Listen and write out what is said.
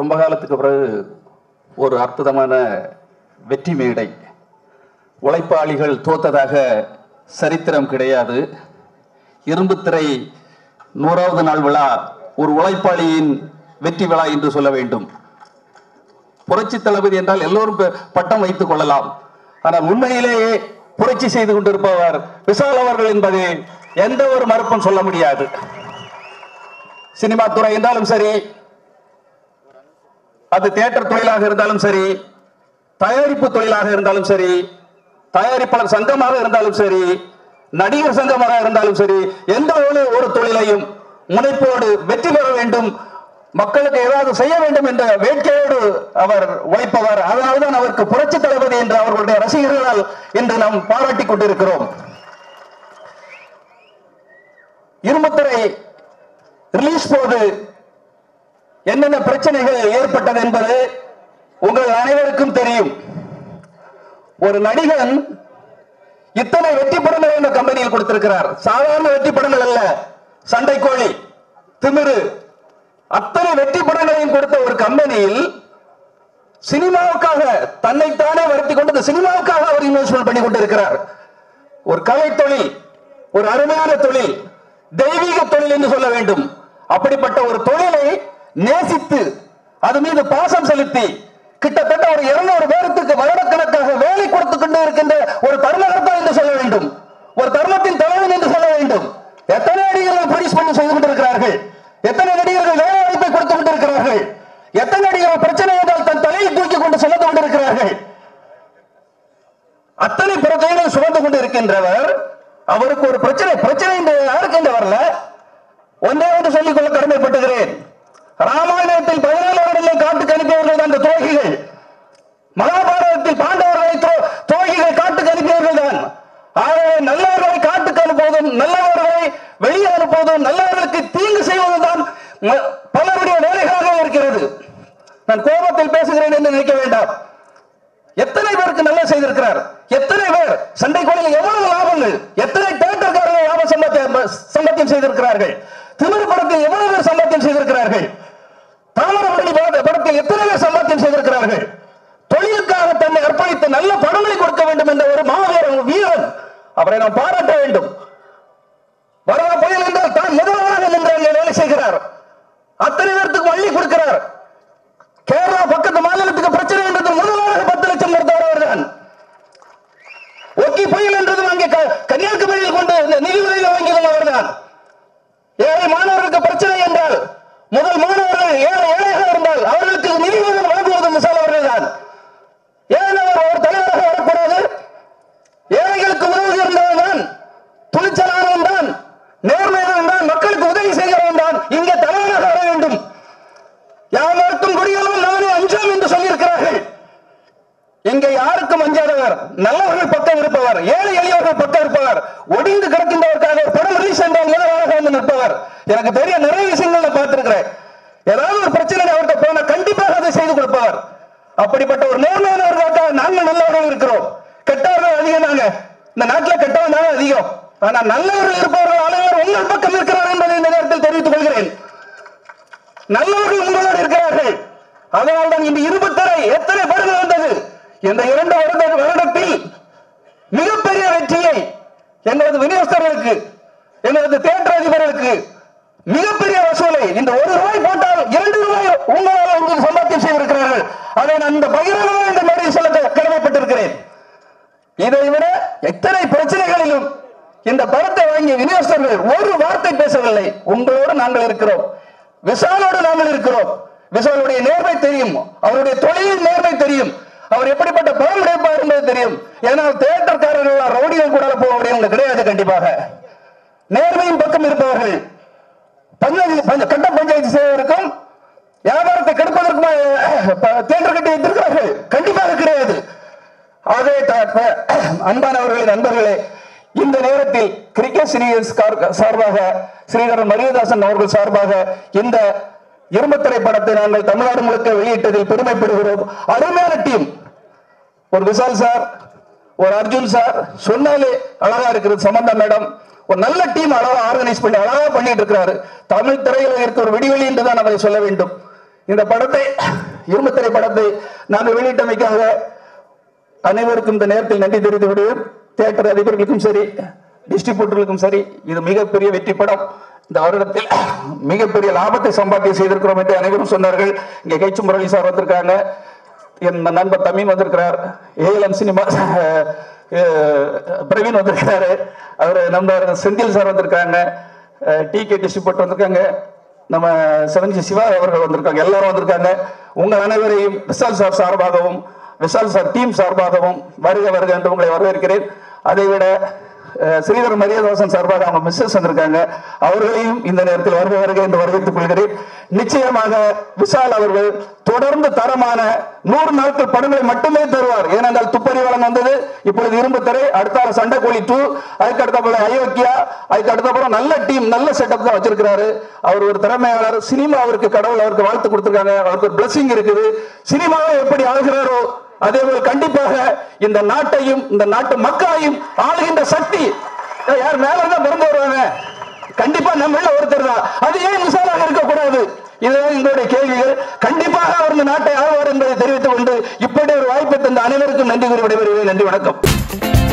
ரொம்ப காலத்துக்கு பிறகு ஒரு அற்புதமான வெற்றி மேடை. உழைப்பாளிகள் தோத்ததாக சரித்திரம் கிடையாது. இரும்புத்திரை நூறாவது நாள் விழா ஒரு உழைப்பாளியின் வெற்றி விழா என்று சொல்ல வேண்டும். புரட்சி தளபதி என்றால் எல்லோரும் பட்டம் வைத்துக் கொள்ளலாம். ஆனால் உண்மையிலேயே புரட்சி செய்து கொண்டிருப்பவர் விஷால் அவர்கள் என்பது எந்த ஒரு மறுப்பும் சொல்ல முடியாது. சினிமா துறை என்றாலும் சரி அது தியேட்டர் தொழிலாக இருந்தாலும் சரி தயாரிப்பு தொழிலாக இருந்தாலும் சரி தயாரிப்பாளர் சங்கமாக இருந்தாலும் சரி நடிகர் சங்கமாக இருந்தாலும் சரி எந்த ஒரு ஒரு தொழிலையும் முனைப்போடு வெற்றி பெற வேண்டும் மக்களுக்கு ஏதாவது செய்ய வேண்டும் என்ற வேட்கையோடு அவர் உழைப்பவர். அதனால்தான் அவருக்கு புரட்சி தளபதி என்று அவர்களுடைய ரசிகர்களால் இன்று நாம் பாராட்டி கொண்டிருக்கிறோம். இரும்புத்துறை ரிலீஸ் போது என்னென்ன பிரச்சனைகள் ஏற்பட்டது என்பது உங்கள் அனைவருக்கும் தெரியும். ஒரு நடிகன் இத்தனை வெற்றி படங்கள் இந்த கம்பெனியில் கொடுத்திருக்கிறார். சாதாரண வெற்றி படங்கள் அல்ல சண்டை கோழி திமிரு. அத்தனை வெற்றி படங்களையும் கொடுத்த ஒரு கம்பெனியில் சினிமாவுக்காக தன்னைத்தானே வருத்தி கொண்டு இந்த சினிமாவுக்காக அவர் இன்வெஸ்ட்மெண்ட் பண்ணி கொண்டிருக்கிறார். ஒரு கலை தொழில் ஒரு அருமையான தொழில் தெய்வீக தொழில் என்று சொல்ல வேண்டும். அப்படிப்பட்ட ஒரு தொழிலை நேசித்து அது மீது பாசம் செலுத்தி கிட்டத்தட்ட ஒரு இருநூறு பேருக்கு வருடக்கணக்காக வேலை கொடுத்துக் கொண்டு இருக்கின்ற ஒரு தருணகர்த்தா என்று சொல்ல வேண்டும். ஒரு தருணத்தின் தலைவன் என்று சொல்ல வேண்டும். எத்தனை நடிகர்கள் போலீஸ் பண்ணி செய்து கொண்டிருக்கிறார்கள்? எத்தனை நடிகர்கள் வேலை வாய்ப்பை கொடுத்துக் கொண்டிருக்கிறார்கள்? எத்தனை நடிகர்கள் பிரச்சனை என்றால் தன் தலையை தூக்கி கொண்டு செல்லத் கொண்டிருக்கிறார்கள் அத்தனை பிரச்சனைகளை சுமந்து கொண்டு இருக்கின்றவர். அவருக்கு ஒரு பிரச்சனை பிரச்சனை என்று யாருக்கு என்று வரல. ஒன்றே ஒன்று சொல்லிக் கொள்ள கடமைப்பட்டுகிறேன். ராமாயணத்தில் பதினேழு வருடங்களை காட்டுக்கு அனுப்பியவர்கள் அந்த துரோகிகள். மகாபாரதத்தில் பாண்டவர்களை துரோ- துரோகிகள் காட்டுக்கு அனுப்பியவர்கள் தான். ஆகவே நல்லவர்களை காட்டுக்கு அனுப்புவதும் நல்லவர்களை வெளியே அனுப்புவதும் நல்லவர்களுக்கு தீங்கு செய்வதும் தான் பலருடைய வேலைகளாக இருக்கிறது. நான் கோபத்தில் பேசுகிறேன் என்று நினைக்க வேண்டாம். எத்தனை பேருக்கு நல்லா செய்திருக்கிறார்? எத்தனை பேர்? சண்டை கோழியில் எவ்வளவு லாபங்கள்? எத்தனை தேட்டர்காரர்கள் லாப சம்பாத்தியம் சம்பாத்தியம் செய்திருக்கிறார்கள் திமிரு படத்தில் எவ்வளவு பேர் சம்பாத்தியம் செய்திருக்கிறார்கள் தாமிரபரணி பட- படத்தில் எத்தனை பேர் சம்பாத்தியம் தொழிலுக்காக தன்னை அர்ப்பணித்து நல்ல படங்களை கொடுக்க வேண்டும் என்ற ஒரு மாவீரன் வீரன் அவரை நாம் பாராட்ட வேண்டும். வரவா புயல் என்றால் தான் முதல்வராக நின்று அங்கே வேலை செய்கிறார். அத்தனை பேருக்கு வள்ளி கொடுக்கிறார். கேரளா பக்கத்து மாநிலத்துக்கு பிரச்சனை என்றது முதல்வராக பத்து லட்சம் கொடுத்தவர் அவர்தான். ஒக்கி புயல் என்றதும் அங்கே கன்னியாகுமரியில் கொண்டு நிதி உதவி வாங்கியதும் அவர்தான். ஏழை மாணவர்களுக்கு பிரச்சனை என்றால் முதல் மாணவர்கள் ஏழை ஏழையாக இருந்தால் அவர்களுக்கு நிதி உதவி வழங்குவதும் விசால் அவர்கள் தான் ஏன் அவர் ஒரு தலைவராக வரக்கூடாது ஏழைகளுக்கு உதவி இருந்தவன் தான் துணிச்சலானவன் தான் நேர்மையானவன் தான் மக்களுக்கு உதவி செய்கிறவன் தான் இங்கே தலைவராக வர வேண்டும் யாவருக்கும் குடிகளும் நானே அஞ்சோம் என்று சொல்லியிருக்கிறார்கள் இங்கே யாருக்கும் அஞ்சாதவர் அவர்கள் பக்கம் இருப்பவர் ஏழை எளியவர்கள் பக்கம் இருப்பவர் ஒடிந்து கிடக்கின்றவருக்காக ஒரு படம் ரிலீஸ் என்றால் வந்து நிற்பவர்? எனக்கு தெரிய நிறைய விஷயங்கள் நான் பார்த்திருக்கிறேன். ஏதாவது ஒரு பிரச்சனை அவர்கிட்ட போனா கண்டிப்பாக அதை செய்து கொடுப்பவர். அப்படிப்பட்ட ஒரு நேர்மையானவர்களுக்காக நாங்கள் நல்லவர்கள் இருக்கிறோம். கெட்டவர்கள் அதிகம் நாங்க. இந்த நாட்டில் கெட்டவன் தான் அதிகம். ஆனா நல்லவர்கள் இருப்பவர்கள் அனைவரும் உங்கள் பக்கம் இருக்கிறார் என்பதை இந்த நேரத்தில் தெரிவித்துக் கொள்கிறேன். நல்லவர்கள் உங்களோடு இருக்கிறார்கள். அதனால்தான் இந்த இருபத்தரை எத்தனை படங்கள் வந்தது? இந்த இரண்டு வருட வருடத்தில் எங்களது விநியோகஸ்தர்களுக்கு எங்களது தேட்டர் அதிபர்களுக்கு மிகப்பெரிய வசூலை இந்த ஒரு ரூபாய் போட்டால் இரண்டு ரூபாய் உங்களால் உங்களுக்கு சம்பாத்தியம் செய்திருக்கிறார்கள். அதை நான் இந்த பகிரங்கமாக இந்த மாதிரி சொல்ல கடமைப்பட்டிருக்கிறேன். இதை விட எத்தனை பிரச்சனைகளிலும் இந்த படத்தை வாங்கிய விநியோகஸ்தர்கள் ஒரு வார்த்தை பேசவில்லை. உங்களோடு நாங்கள் இருக்கிறோம். விசாலோடு நாங்கள் இருக்கிறோம். விசாலுடைய நேர்மை தெரியும். அவருடைய தொழிலின் நேர்மை தெரியும். அவர் எப்படிப்பட்ட படம் கிடைப்பார் என்பது தெரியும். ஏனால் தேட்டர்காரர்கள் ரவுடிகள் கூட போக முடியும் கிடையாது கண்டிப்பாக. நேர்மையின் பக்கம் இருப்பவர்கள் பஞ்சாயத்து கட்ட பஞ்சாயத்து செய்வதற்கும் வியாபாரத்தை கெடுப்பதற்குமா அஹ், கட்டி வைத்திருக்கிறார்கள்? கண்டிப்பாக கிடையாது. ஆகவே த- அன்பானவர்களே நண்பர்களே இந்த நேரத்தில் கிரிக்கெட் சீரியஸ் சார்பாக ஸ்ரீதரன் மரியதாசன் அவர்கள் சார்பாக இந்த இரும்பு திரைப்படத்தை நாங்கள் தமிழ்நாடு முழுக்க வெளியிட்டதில் பெருமைப்படுகிறோம். அருமையான டீம். ஒரு விசால் சார் ஒரு அர்ஜுன் சார் சொன்னாலே அழகா இருக்கிறது. சமந்தா மேடம் ஒரு நல்ல டீம் அழகா ஆர்கனைஸ் பண்ணி அழகா பண்ணிட்டு இருக்கிறாரு. தமிழ் திரையில இருக்க ஒரு விடிவெளி என்று தான் அவரை சொல்ல வேண்டும். இந்த படத்தை இரும்பு திரைப்படத்தை நாங்கள் வெளியிட்டமைக்காக அனைவருக்கும் இந்த நேரத்தில் நன்றி தெரிவித்து விடுவேன் தியேட்டர் அதிபர்களுக்கும் சரி டிஸ்ட்ரிபியூட்டர்களுக்கும் சரி இது மிகப்பெரிய வெற்றி படம். இந்த வருடத்தில் மிகப்பெரிய லாபத்தை சம்பாத்தியம் செய்திருக்கிறோம் என்று அனைவரும் சொன்னார்கள். இங்கே கைச்சு முரளி சார் வந்திருக்காங்க. என் நண்பர் தமிழ் வந்திருக்கிறார். ஏஎல்எம் சினிமா பிரவீன் வந்திருக்காரு அவர் நண்பர் செந்தில் சார் வந்திருக்காங்க. டி கே டிஸ்ட்ரிபியூட்டர் வந்திருக்காங்க. நம்ம செவன்ஜி சிவா அவர்கள் வந்திருக்காங்க. எல்லாரும் வந்திருக்காங்க. உங்கள் அனைவரையும் விஷால் சார் சார்பாகவும் விஷால் சார் டீம் சார்பாகவும் வருக வருக என்று உங்களை வரவேற்கிறேன். அதை விட ஸ்ரீதர் மரியதாசன் சார்பாக அவங்க மிஸ்ஸஸ் வந்திருக்காங்க. அவர்களையும் இந்த நேரத்தில் வருபவர்கள் என்று வரவேற்றுக் கொள்கிறேன். நிச்சயமாக விஷால் அவர்கள் தொடர்ந்து தரமான நூறு நாட்கள் படங்களை மட்டுமே தருவார். ஏனென்றால் துப்பறி வளம் வந்தது. இப்பொழுது இரும்பு திரை அடுத்த சண்டைக்கோழி டூ அதுக்கு அடுத்த அயோக்கியா அதுக்கு அடுத்த நல்ல டீம் நல்ல செட்டப் தான் வச்சிருக்கிறாரு. அவர் ஒரு திறமையாளர். சினிமா அவருக்கு கடவுள் அவருக்கு வாழ்த்து கொடுத்திருக்காங்க. அவருக்கு ஒரு பிளஸிங் இருக்குது. சினிமாவை எப்படி ஆகிறாரோ அதே போல கண்டிப்பாக இந்த நாட்டையும் இந்த நாட்டு மக்களையும் ஆளுகின்ற சக்தி யார் மேல இருந்தா பிறந்து வருவாங்க கண்டிப்பா நம்ம ஒருத்தர் தான். அது ஏன் மிசாலாக இருக்கக்கூடாது? இதுதான் எங்களுடைய கேள்விகள். கண்டிப்பாக அவர் இந்த நாட்டை ஆழ்வார் என்பதை தெரிவித்துக் கொண்டு இப்படி ஒரு வாய்ப்பை தந்த அனைவருக்கும் நன்றி கூறி விடைபெறுவேன் நன்றி வணக்கம்.